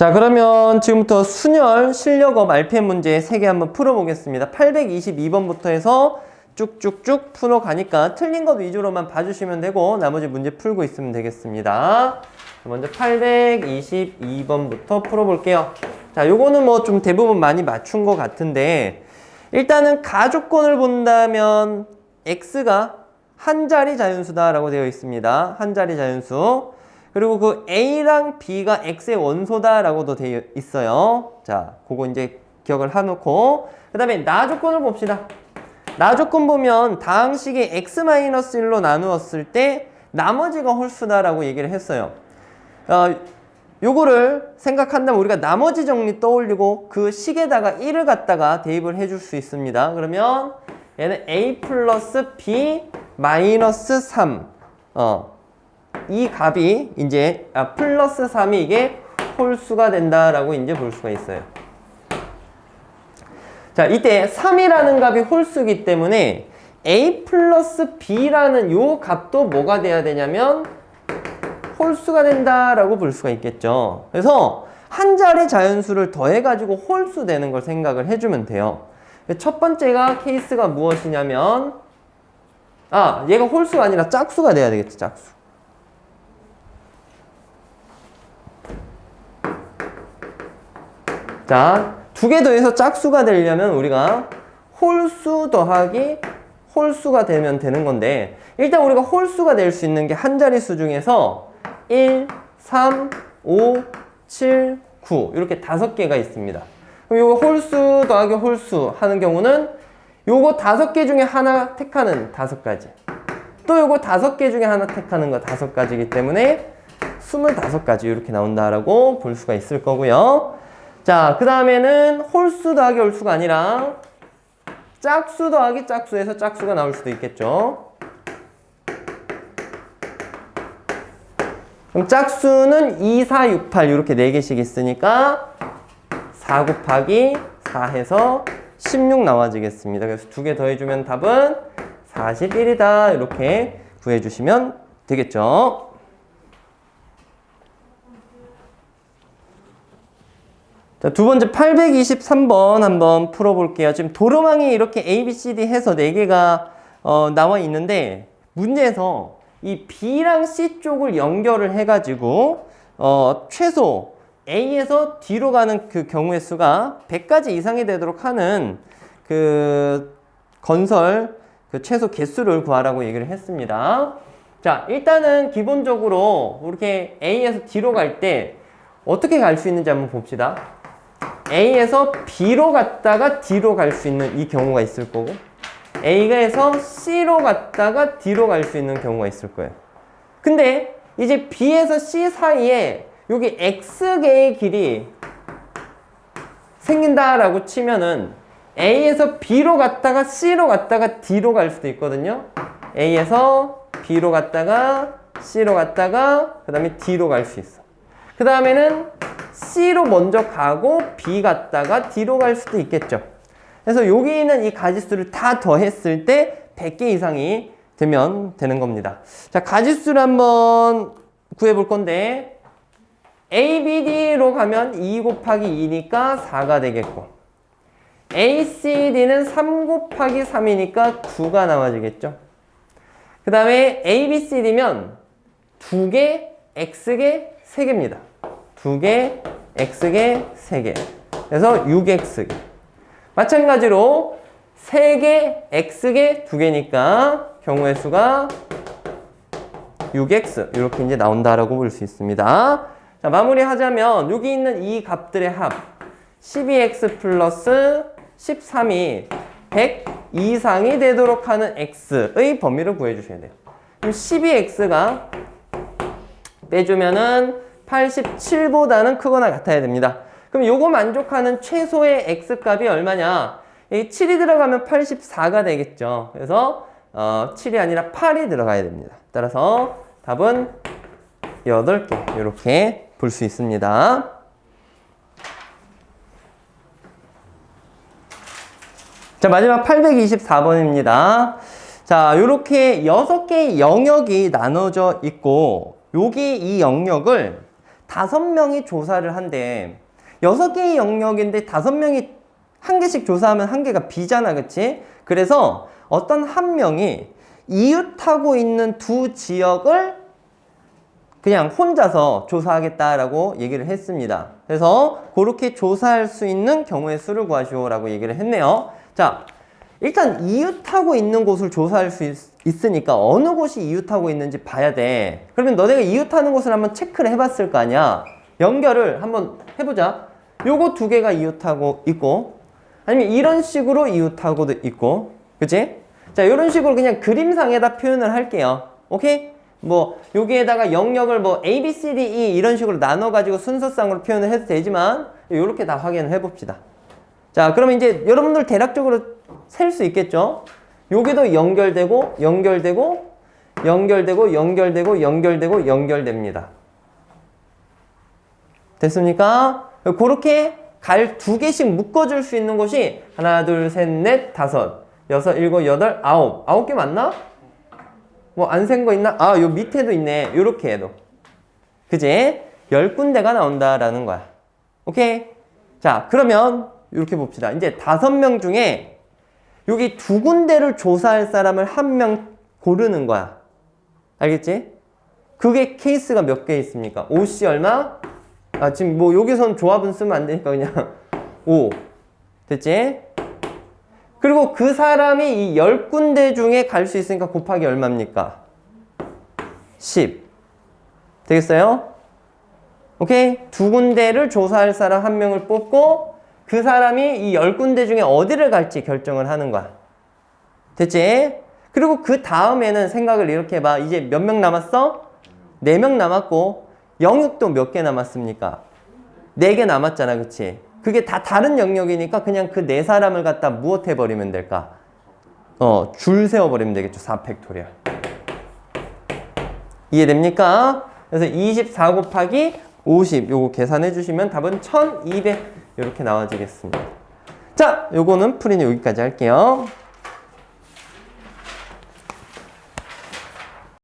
자, 그러면 지금부터 순열 실력업 RPM 문제 3개 한번 풀어보겠습니다. 822번부터 해서 쭉쭉쭉 풀어가니까 틀린 것 위주로만 봐주시면 되고 나머지 문제 풀고 있으면 되겠습니다. 먼저 822번부터 풀어볼게요. 자, 요거는 뭐 좀 대부분 많이 맞춘 것 같은데 일단은 가족권을 본다면 x가 한 자리 자연수다라고 되어 있습니다. 한 자리 자연수. 그리고 그 a랑 b가 x의 원소다라고도 되어 있어요. 자, 그거 이제 기억을 해놓고 그 다음에 나 조건을 봅시다. 나 조건 보면 다항식이 x-1로 나누었을 때 나머지가 홀수다라고 얘기를 했어요. 어, 요거를 생각한다면 우리가 나머지 정리 떠올리고 그 식에다가 1을 갖다가 대입을 해줄 수 있습니다. 그러면 얘는 a 플러스 b 마이너스 3. 어, 이 값이 이제 아, 플러스 3이 이게 홀수가 된다라고 이제 볼 수가 있어요. 자, 이때 3이라는 값이 홀수기 때문에 a 플러스 b라는 요 값도 뭐가 돼야 되냐면 홀수가 된다라고 볼 수가 있겠죠. 그래서 한 자리 자연수를 더해가지고 홀수 되는 걸 생각을 해주면 돼요. 첫 번째가 케이스가 무엇이냐면 아 얘가 홀수가 아니라 짝수가 돼야 되겠지 짝수. 자, 두 개 더해서 짝수가 되려면 우리가 홀수 더하기 홀수가 되면 되는 건데 일단 우리가 홀수가 될 수 있는 게 한 자릿수 중에서 1, 3, 5, 7, 9 이렇게 다섯 개가 있습니다. 그럼 이거 홀수 더하기 홀수 하는 경우는 요거 다섯 개 중에 하나 택하는 다섯 가지 또 요거 다섯 개 중에 하나 택하는 거 다섯 가지이기 때문에 25가지 이렇게 나온다라고 볼 수가 있을 거고요. 자, 그 다음에는 홀수 더하기 홀수가 아니라 짝수 더하기 짝수에서 짝수가 나올 수도 있겠죠. 그럼 짝수는 2, 4, 6, 8 이렇게 4개씩 있으니까 4 곱하기 4 해서 16 나와지겠습니다. 그래서 두 개 더해주면 답은 41이다 이렇게 구해주시면 되겠죠. 자, 두 번째 823번 한번 풀어볼게요. 지금 도로망이 이렇게 A, B, C, D 해서 4개가 어, 나와 있는데 문제에서 이 B랑 C 쪽을 연결을 해가지고 어, 최소 A에서 D로 가는 그 경우의 수가 100가지 이상이 되도록 하는 그 건설 그 최소 개수를 구하라고 얘기를 했습니다. 자, 일단은 기본적으로 이렇게 A에서 D로 갈 때 어떻게 갈 수 있는지 한번 봅시다. A에서 B로 갔다가 D로 갈 수 있는 이 경우가 있을 거고 A가에서 C로 갔다가 D로 갈 수 있는 경우가 있을 거예요. 근데 이제 B에서 C 사이에 여기 X개의 길이 생긴다라고 치면은 A에서 B로 갔다가 C로 갔다가 D로 갈 수도 있거든요. A에서 B로 갔다가 C로 갔다가 그 다음에 D로 갈 수 있어. 그 다음에는 C로 먼저 가고 B 갔다가 D로 갈 수도 있겠죠. 그래서 여기 있는 이 가지수를 다 더했을 때 100개 이상이 되면 되는 겁니다. 자, 가지수를 한번 구해볼 건데 A, B, D로 가면 2 곱하기 2니까 4가 되겠고 A, C, D는 3 곱하기 3이니까 9가 나와지겠죠. 그 다음에 A, B, C, D면 2개, X개, 3개입니다. 2개, X개, 3개. 그래서 6X개. 마찬가지로 3개, X개, 2개니까 경우의 수가 6X 이렇게 이제 나온다라고 볼 수 있습니다. 자, 마무리하자면 여기 있는 이 값들의 합 12X 플러스 13이 100 이상이 되도록 하는 X의 범위를 구해 주셔야 돼요. 그럼 12X가 빼주면은 87보다는 크거나 같아야 됩니다. 그럼 요거 만족하는 최소의 x값이 얼마냐? 이 7이 들어가면 84가 되겠죠. 그래서 어, 7이 아니라 8이 들어가야 됩니다. 따라서 답은 8개 이렇게 볼 수 있습니다. 자, 마지막 824번입니다. 자, 요렇게 6개의 영역이 나눠져 있고 여기 이 영역을 다섯 명이 조사를 한대. 여섯 개의 영역인데 다섯 명이 한 개씩 조사하면 한 개가 비잖아, 그치? 그래서 어떤 한 명이 이웃하고 있는 두 지역을 그냥 혼자서 조사하겠다라고 얘기를 했습니다. 그래서 그렇게 조사할 수 있는 경우의 수를 구하시오라고 얘기를 했네요. 자, 일단 이웃하고 있는 곳을 조사할 수 있, 으니까 어느 곳이 이웃하고 있는지 봐야 돼. 그러면 너네가 이웃하는 곳을 한번 체크를 해봤을 거 아니야. 연결을 한번 해보자. 요거 두 개가 이웃하고 있고 아니면 이런 식으로 이웃하고도 있고 그치? 자 이런 식으로 그냥 그림상에다 표현을 할게요. 오케이? 뭐 여기에다가 영역을 뭐 A, B, C, D, E 이런 식으로 나눠가지고 순서상으로 표현을 해도 되지만 이렇게 다 확인을 해봅시다. 자, 그러면 이제 여러분들 대략적으로 셀 수 있겠죠? 여기도 연결되고, 연결되고, 연결되고, 연결되고, 연결되고, 연결됩니다. 됐습니까? 그렇게 갈 두 개씩 묶어줄 수 있는 곳이 하나, 둘, 셋, 넷, 다섯, 여섯, 일곱, 여덟, 아홉. 아홉 개 맞나? 뭐 안 센 거 있나? 아, 요 밑에도 있네. 요렇게 해도. 그지? 열 군데가 나온다라는 거야. 오케이? 자, 그러면 이렇게 봅시다. 이제 다섯 명 중에 여기 두 군데를 조사할 사람을 한 명 고르는 거야. 알겠지? 그게 케이스가 몇 개 있습니까? 5C 얼마? 아, 지금 뭐 여기선 조합은 쓰면 안 되니까 그냥 5. 됐지? 그리고 그 사람이 이 10군데 중에 갈 수 있으니까 곱하기 얼마입니까? 10. 되겠어요? 오케이? 두 군데를 조사할 사람 한 명을 뽑고 그 사람이 이 열 군데 중에 어디를 갈지 결정을 하는 거야. 됐지? 그리고 그 다음에는 생각을 이렇게 해봐. 이제 몇 명 남았어? 네 명 남았고 영역도 몇 개 남았습니까? 네 개 남았잖아, 그치? 그게 다 다른 영역이니까 그냥 그 네 사람을 갖다 무엇 해버리면 될까? 어, 줄 세워버리면 되겠죠, 4팩토리얼. 이해됩니까? 그래서 24 곱하기 50 요거 계산해 주시면 답은 1200 이렇게 나와지겠습니다. 자, 요거는 풀이는 여기까지 할게요.